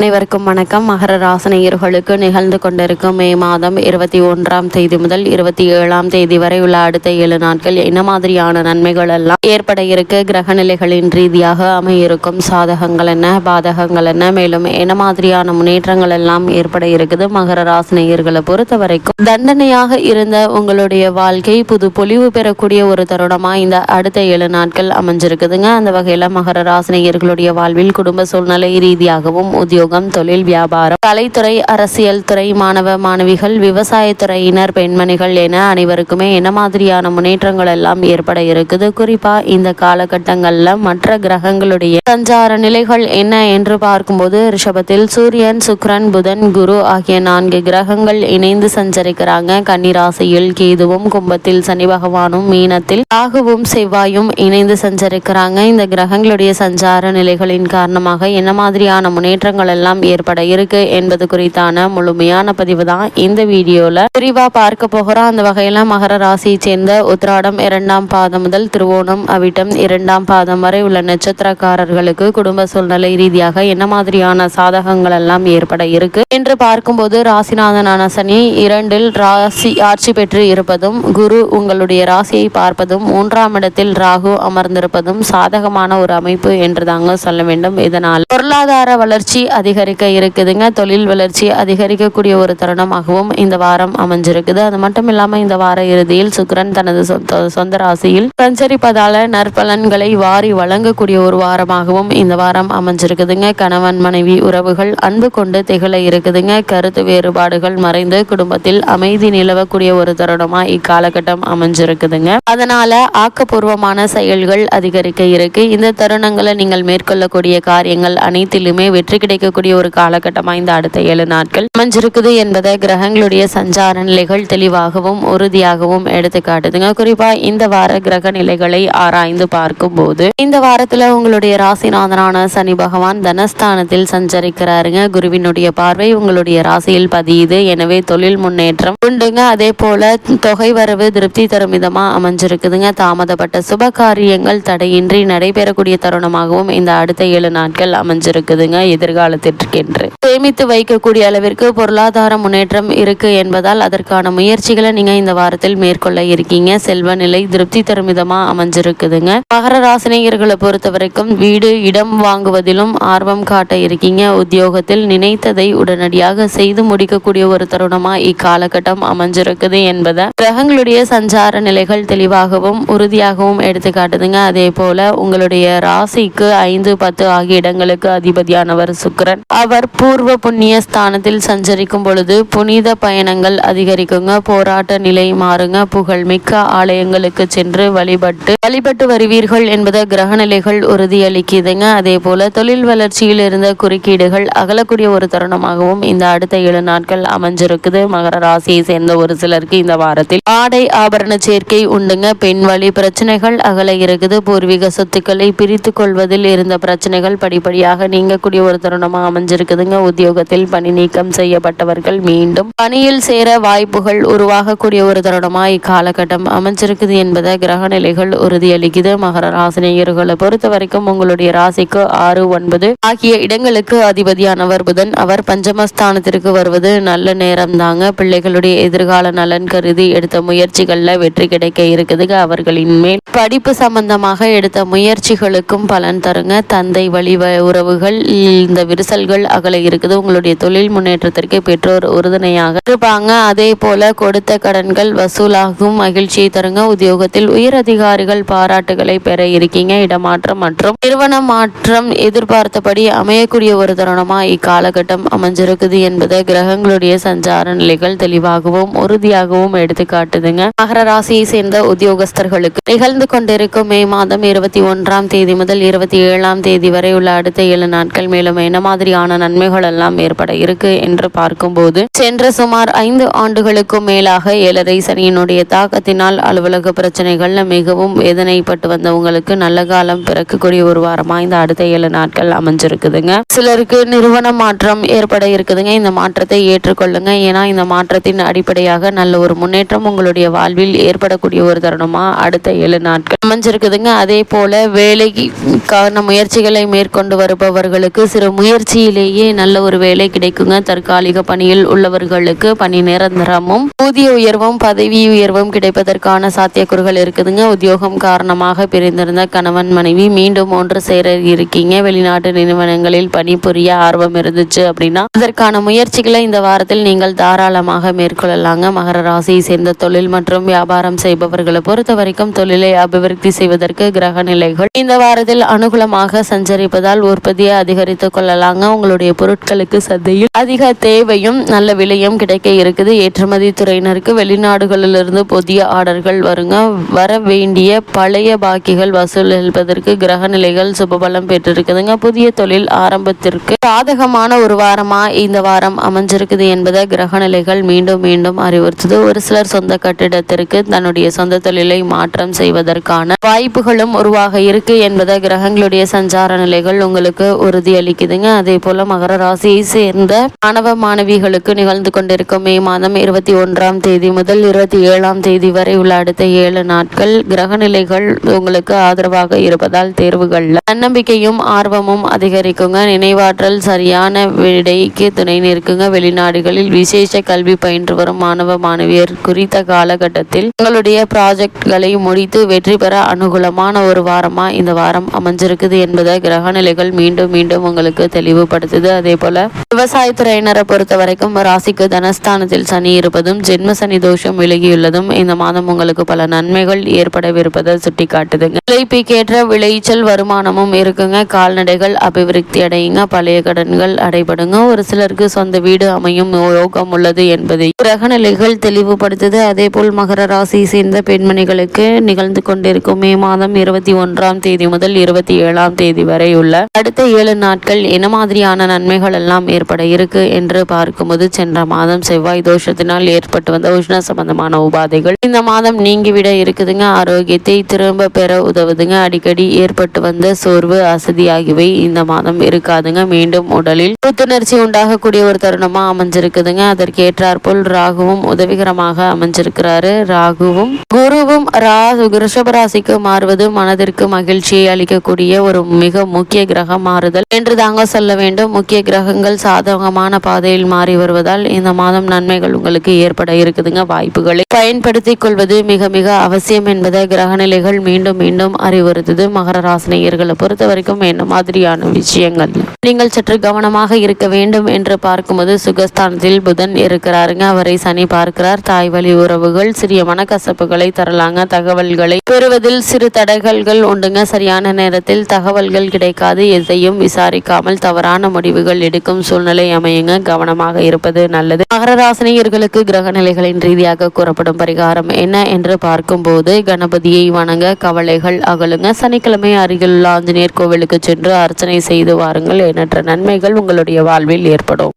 அனைவருக்கும் வணக்கம். மகர ராசனையர்களுக்கு நிகழ்ந்து கொண்டிருக்கும் மே மாதம் இருபத்தி ஒன்றாம் தேதி முதல் இருபத்தி ஏழாம் தேதி வரை உள்ள அடுத்த ஏழு நாட்கள் என்ன மாதிரியான நன்மைகள் எல்லாம் ஏற்பட இருக்க? கிரக நிலைகளின் ரீதியாக அமையிருக்கும் சாதகங்கள் என்ன? பாதகங்கள் என்ன? மேலும் என்ன மாதிரியான முன்னேற்றங்கள் எல்லாம் ஏற்பட இருக்குது? மகர ராசனையர்களை பொறுத்த வரைக்கும் தண்டனையாக இருந்த உங்களுடைய வாழ்க்கை புது பொலிவு பெறக்கூடிய ஒரு தருணமா இந்த அடுத்த ஏழு நாட்கள் அமைஞ்சிருக்குதுங்க. அந்த வகையில மகர ராசனையர்களுடைய வாழ்வில் குடும்ப சூழ்நிலை ரீதியாகவும் உத்தியோக உத்தியோகம் தொழில் வியாபாரம் கலைத்துறை அரசியல் துறை மாணவ மாணவிகள் விவசாயத்துறையினர் பெண்மணிகள் என அனைவருக்குமே என்ன மாதிரியான முன்னேற்றங்கள் எல்லாம் ஏற்பட இருக்குது? குறிப்பா இந்த காலகட்டங்கள்ல மற்ற கிரகங்களுடைய சஞ்சார நிலைகள் என்ன என்று பார்க்கும்போது ரிஷபத்தில் சூரியன் சுக்ரன் புதன் குரு ஆகிய நான்கு கிரகங்கள் இணைந்து சஞ்சரிக்கிறாங்க. கன்னிராசியில் கேதுவும் கும்பத்தில் சனி பகவானும் மீனத்தில் ராகுவும் செவ்வாயும் இணைந்து சஞ்சரிக்கிறாங்க. இந்த கிரகங்களுடைய சஞ்சார நிலைகளின் காரணமாக என்ன மாதிரியான முன்னேற்றங்கள் எல்லாம் ஏற்பட இருக்கு என்பது குறித்தான முழுமையான பதிவு தான் இந்த வீடியோல. விரிவா பார்க்க போகிறோம். அந்த வகையில மகர ராசியை சேர்ந்த உத்ராடம் இரண்டாம் பாதம் முதல் திருவோணம் அவிட்டம் இரண்டாம் பாதம் வரை உள்ள நட்சத்திரக்காரர்களுக்கு குடும்ப சூழ்நிலை ரீதியாக என்ன மாதிரியான சாதகங்கள் எல்லாம் ஏற்பட இருக்கு என்று பார்க்கும்போது ராசிநாதனான சனி இரண்டில் ராசி ஆட்சி பெற்று இருப்பதும் குரு உங்களுடைய ராசியை பார்ப்பதும் மூன்றாம் இடத்தில் ராகு அமர்ந்திருப்பதும் சாதகமான ஒரு அமைப்பு என்று தாங்க சொல்ல வேண்டும். இதனால் பொருளாதார வளர்ச்சி அதிகரிக்க இருக்குதுங்க. தொழில் வளர்ச்சி அதிகரிக்கக்கூடிய ஒரு தருணமாகவும் இந்த வாரம் அமைஞ்சிருக்குது. அது மட்டும் இல்லாமல் இந்த வார இறுதியில் சுக்கரன் தனது சொந்த சொந்த ராசியில் சஞ்சரிப்பதால நற்பலன்களை வாரி வழங்கக்கூடிய ஒரு வாரமாகவும் இந்த வாரம் அமைஞ்சிருக்குதுங்க. கணவன் மனைவி உறவுகள் அன்பு கொண்டு திகழ இருக்குதுங்க. கருத்து வேறுபாடுகள் மறைந்து குடும்பத்தில் அமைதி நிலவக்கூடிய ஒரு தருணமா இக்காலகட்டம் அமைஞ்சிருக்குதுங்க. அதனால ஆக்கப்பூர்வமான செயல்கள் அதிகரிக்க இருக்கு. இந்த தருணங்களை நீங்கள் மேற்கொள்ளக்கூடிய காரியங்கள் அனைத்திலுமே வெற்றி கிடைக்க இருக்கக்கூடிய ஒரு காலகட்டமாக இந்த அடுத்த ஏழு நாட்கள் அமைஞ்சிருக்குது என்பதை கிரகங்களுடைய சஞ்சார நிலைகள் தெளிவாகவும் உறுதியாகவும் எடுத்து காட்டுதுங்க. குறிப்பா இந்த வார கிரக நிலைகளை ஆராய்ந்து பார்க்கும் போது இந்த வாரத்துல உங்களுடைய ராசிநாதனான சனி பகவான் தனஸ்தானத்தில் சஞ்சரிக்கிறாருங்க. குருவினுடைய பார்வை உங்களுடைய ராசியில் பதியுது. எனவே தொழில் முன்னேற்றம் உண்டுங்க. அதே போல தொகை வரவு திருப்தி தரும் விதமா அமைஞ்சிருக்குதுங்க. தாமதப்பட்ட சுப காரியங்கள் தடையின்றி நடைபெறக்கூடிய தருணமாகவும் இந்த அடுத்த ஏழு நாட்கள் அமைஞ்சிருக்குதுங்க. எதிர்காலத்தில் காலத்திற்கென்று சேமித்து வைக்கக்கூடிய அளவிற்கு பொருளாதார முன்னேற்றம் இருக்கு என்பதால் அதற்கான முயற்சிகளை நீங்க இந்த வாரத்தில் மேற்கொள்ள இருக்கீங்க. செல்வ நிலை திருப்தி தரும் விதமா அமைஞ்சிருக்குதுங்க. மகர ராசினியர்களை பொறுத்த வரைக்கும் வீடு இடம் வாங்குவதிலும் ஆர்வம் காட்ட இருக்கீங்க. உத்தியோகத்தில் நினைத்ததை உடனடியாக செய்து முடிக்கக்கூடிய ஒரு தருணமா இக்காலகட்டம் அமைஞ்சிருக்குது என்பதை. கிரகங்களுடைய சஞ்சார நிலைகள் தெளிவாகவும் உறுதியாகவும் எடுத்து காட்டுதுங்க. அதே போல உங்களுடைய ராசிக்கு ஐந்து பத்து ஆகிய இடங்களுக்கு அதிபதியானவர் சுக்கர சுக்கரன் அவர் பூர்வ புண்ணிய ஸ்தானத்தில் சஞ்சரிக்கும் பொழுது புனித பயணங்கள் அதிகரிக்குங்க. போராட்ட நிலை மாறுங்க. புகழ்மிக்க ஆலயங்களுக்கு சென்று வழிபட்டு வழிபட்டு வருவீர்கள் என்பதை கிரக நிலைகள் உறுதியளிக்குதுங்க. அதே போல தொழில் வளர்ச்சியில் இருந்த குறுக்கீடுகள் அகலக்கூடிய ஒரு தருணமாகவும் இந்த அடுத்த ஏழு நாட்கள் அமைஞ்சிருக்குது. மகர ராசியை சேர்ந்த ஒரு சிலருக்கு இந்த வாரத்தில் ஆடை ஆபரண சேர்க்கை உண்டுங்க. பெண் வழி பிரச்சனைகள் அகல இருக்குது. பூர்வீக சொத்துக்களை பிரித்து கொள்வதில் இருந்த பிரச்சனைகள் படிப்படியாக நீங்கக்கூடிய ஒரு தருணமாக காரணமாக அமைஞ்சிருக்குதுங்க. உத்தியோகத்தில் பணி நீக்கம் செய்யப்பட்டவர்கள் மீண்டும் பணியில் சேர வாய்ப்புகள் உருவாகக்கூடிய ஒரு தருணமாக இக்காலகட்டம் அமைஞ்சிருக்குது என்பதை கிரக நிலைகள் உறுதியளிக்குது. மகர ராசினியர்களை பொறுத்த வரைக்கும் உங்களுடைய ராசிக்கு ஆறு ஒன்பது ஆகிய இடங்களுக்கு அதிபதியானவர் புதன். அவர் பஞ்சமஸ்தானத்திற்கு வருவது நல்ல நேரம் தாங்க பிள்ளைகளுடைய எதிர்கால நலன் கருதி எடுத்த முயற்சிகள்ல வெற்றி கிடைக்க இருக்குதுங்க. அவர்களின் மேல் படிப்பு சம்பந்தமாக எடுத்த முயற்சிகளுக்கும் பலன் தருங்க. தந்தை வழி உறவுகள் இந்த விரிசல்கள் அகல இருக்குது. உங்களுடைய தொழில் முன்னேற்றத்திற்கு பெற்றோர் உறுதுணையாக இருப்பாங்க. அதே போல கொடுத்த கடன்கள் வசூலாகும். மகிழ்ச்சியை தருங்க. உத்தியோகத்தில் உயர் அதிகாரிகள் பாராட்டுகளை பெற இருக்கீங்க. இடமாற்றம் மற்றும் நிறுவன மாற்றம் எதிர்பார்த்தபடி அமையக்கூடிய ஒரு தருணமா இக்காலகட்டம் அமைஞ்சிருக்குது என்பதை கிரகங்களுடைய சஞ்சார நிலைகள் தெளிவாகவும் உறுதியாகவும் எடுத்து காட்டுதுங்க. மகர ராசியை சேர்ந்த உத்தியோகஸ்தர்களுக்கு நிகழ்ந்து கொண்டிருக்கும் மே மாதம் இருபத்தி ஒன்றாம் தேதி முதல் இருபத்தி ஏழாம் தேதி வரை உள்ள அடுத்த ஏழு நாட்கள் மேலும் என்ன மாதிரியான நன்மைகள் எல்லாம் ஏற்பட இருக்கு என்று பார்க்கும்போது சென்ற சுமார் ஐந்து ஆண்டுகளுக்கும் மேலாக ஏழரை சனியினுடைய தாக்கத்தினால் அலுவலக பிரச்சனைகள்ல மிகவும் வேதனைப்பட்டு வந்தவங்களுக்கு நல்ல காலம் பிறக்கக்கூடிய ஒரு வாரமா இந்த அடுத்த ஏழு நாட்கள் அமைஞ்சிருக்குதுங்க. சிலருக்கு நிறுவன மாற்றம் ஏற்பட இருக்குதுங்க. இந்த மாற்றத்தை ஏற்றுக்கொள்ளுங்க. ஏன்னா இந்த மாற்றத்தின் அடிப்படையாக நல்ல ஒரு முன்னேற்றம் உங்களுடைய வாழ்வில் ஏற்படக்கூடிய ஒரு தருணமா அடுத்த ஏழு நாட்கள் அமைஞ்சிருக்குதுங்க. அதே போல வேலைக்கான முயற்சிகளை மேற்கொண்டு வருபவர்களுக்கு சிறு முயற்சி திருச்சியிலேயே நல்ல ஒரு வேலை கிடைக்குங்க. தற்காலிக பணியில் உள்ளவர்களுக்கு பணி நிரந்தரமும் ஊதிய உயர்வும் பதவி உயர்வும் கிடைப்பதற்கான சாத்தியக்கூறுகள் இருக்குதுங்க. உத்தியோகம் காரணமாக பிரிந்திருந்த கணவன் மனைவி மீண்டும் ஒன்று சேர இருக்கீங்க. வெளிநாட்டு நிறுவனங்களில் பணிபுரிய ஆர்வம் இருந்துச்சு அப்படின்னா அதற்கான முயற்சிகளை இந்த வாரத்தில் நீங்கள் தாராளமாக மேற்கொள்ளலாங்க. மகர ராசியை சேர்ந்த தொழில் மற்றும் வியாபாரம் செய்பவர்களை பொறுத்த வரைக்கும் தொழிலை அபிவிருத்தி செய்வதற்கு கிரக நிலைகள் இந்த வாரத்தில் அனுகூலமாக சஞ்சரிப்பதால் உற்பத்தியை அதிகரித்துக் கொள்ளலாங்க. உங்களுடைய பொருட்களுக்கு சந்தையில் அதிக தேவையும் நல்ல விலையும் கிடைக்க இருக்குது. ஏற்றுமதி துறையினருக்கு வெளிநாடுகளிலிருந்து புதிய ஆர்டர்கள் வருங்க. வர வேண்டிய பழைய பாக்கிகள் வசூலிப்பதற்கு கிரக நிலைகள் சுபபலம் பெற்றிருக்குதுங்க. புதிய தொழில் ஆரம்பத்திற்கு சாதகமான ஒரு வாரமா இந்த வாரம் அமைஞ்சிருக்குது என்பதை கிரக நிலைகள் மீண்டும் மீண்டும் அறிவுறுத்துது. ஒரு சிலர் சொந்த கட்டிடத்திற்கு தன்னுடைய சொந்த தொழிலை மாற்றம் செய்வதற்கான வாய்ப்புகளும் உருவாக இருக்கு என்பதை கிரகங்களுடைய சஞ்சார நிலைகள் உங்களுக்கு உறுதியளிக்குதுங்க. அதே போல மகர ராசியை சேர்ந்த மாணவ மாணவிகளுக்கு நிகழ்ந்து கொண்டிருக்கும் மே மாதம் இருபத்தி ஒன்றாம் தேதி முதல் இருபத்தி ஏழாம் தேதி வரை உள்ள அடுத்த ஏழு நாட்கள் கிரக நிலைகள் உங்களுக்கு ஆதரவாக இருப்பதால் தேர்வுகள்ல தன்னம்பிக்கையும் ஆர்வமும் அதிகரிக்குங்க. நினைவாற்றல் சரியான விடைக்கு துணை நிற்குங்க. வெளிநாடுகளில் விசேஷ கல்வி பயின்று வரும் மாணவ மாணவியர் குறித்த காலகட்டத்தில் உங்களுடைய ப்ராஜெக்ட்களை முடித்து வெற்றி பெற அனுகூலமான ஒரு வாரமா இந்த வாரம் அமைஞ்சிருக்குது என்பதை கிரக நிலைகள் மீண்டும் மீண்டும் உங்களுக்கு தெளிவு தெளிவுபடுத்துது. அதே போல விவசாயத்துறையினரை பொறுத்த வரைக்கும் ராசிக்கு தனஸ்தானத்தில் சனி இருப்பதும் ஜென்ம சனி தோஷம் விலகியுள்ளதும் இந்த மாதம் உங்களுக்கு பல நன்மைகள் ஏற்படவிருப்பதை சுட்டிக்காட்டுதுங்க. விளைப்பிக்கேற்ற விளைச்சல் வருமானமும் இருக்குங்க. கால்நடைகள் அபிவிருத்தி அடையுங்க. பழைய கடன்கள் அடைபடுங்க. ஒரு சிலருக்கு சொந்த வீடு அமையும் யோகம் உள்ளது என்பதை. கிரக நிலைகள் தெளிவுபடுத்துது. அதே போல் மகர ராசி சேர்ந்த பெண்மணிகளுக்கு நிகழ்ந்து கொண்டிருக்கும் மே மாதம் இருபத்தி ஒன்றாம் தேதி முதல் இருபத்தி ஏழாம் தேதி வரை உள்ள அடுத்த ஏழு நாட்கள் இனமா மாதிரியான நன்மைகள் எல்லாம் ஏற்பட இருக்கு என்று பார்க்கும்போது சென்ற மாதம் செவ்வாய் தோஷத்தினால் ஏற்பட்டு வந்த உஷ்ண சம்பந்தமான உபாதைகள். இந்த மாதம் நீங்கிவிட இருக்குதுங்க. ஆரோக்கியத்தை திரும்ப பெற உதவுதுங்க. அடிக்கடி ஏற்பட்டு வந்த சோர்வு அசதி ஆகியவை இந்த மாதம் இருக்காதுங்க. மீண்டும் உடலில் புத்துணர்ச்சி உண்டாகக்கூடிய ஒரு தருணமா அமைஞ்சிருக்குதுங்க. அதற்கு ஏற்றாற்போல் ராகுவும் உதவிகரமாக அமைஞ்சிருக்கிறாரு. ராகுவும் குருவும் ராகு ரிஷபராசிக்கு மாறுவது மனதிற்கு மகிழ்ச்சியை அளிக்கக்கூடிய ஒரு மிக முக்கிய கிரகம் மாறுதல். என்று தாங்க சொல்ல வேண்டும். முக்கிய கிரகங்கள் சாதகமான பாதையில் மாறி வருவதால் இந்த மாதம் நன்மைகள் உங்களுக்கு ஏற்பட இருக்குதுங்க. வாய்ப்புகளை பயன்படுத்தி கொள்வது மிக மிக அவசியம் என்பதை கிரகநிலைகள் மீண்டும் மீண்டும் அறிவுறுத்துது. மகர ராசினியர்களை பொறுத்த வரைக்கும் என்ன மாதிரியான விஷயங்கள்? நீங்கள் சற்று கவனமாக இருக்க வேண்டும் என்று பார்க்கும்போது சுகஸ்தானத்தில் புதன் இருக்கிறாருங்க. அவரை சனி பார்க்கிறார். தாய் வழி உறவுகள் சிறிய மனக்கசப்புகளை தரலாங்க. தகவல்களை பெறுவதில் சிறு தடைகள்கள் உண்டுங்க. சரியான நேரத்தில் தகவல்கள் கிடைக்காது. எதையும் விசாரிக்காமல் தவறு தவறான முடிவுகள் எடுக்கும் சூழ்நிலை அமையுங்க. கவனமாக இருப்பது நல்லது. மகர ராசினியர்களுக்கு கிரக நிலைகளின் ரீதியாக கூறப்படும் பரிகாரம் என்ன என்று பார்க்கும்போது கணபதியை வணங்க கவலைகள் அகலுங்க. சனிக்கிழமை அருகிலுள்ள ஆஞ்சநேயர் கோவிலுக்கு சென்று அர்ச்சனை செய்து வாருங்கள். எண்ணற்ற நன்மைகள் உங்களுடைய வாழ்வில் ஏற்படும்.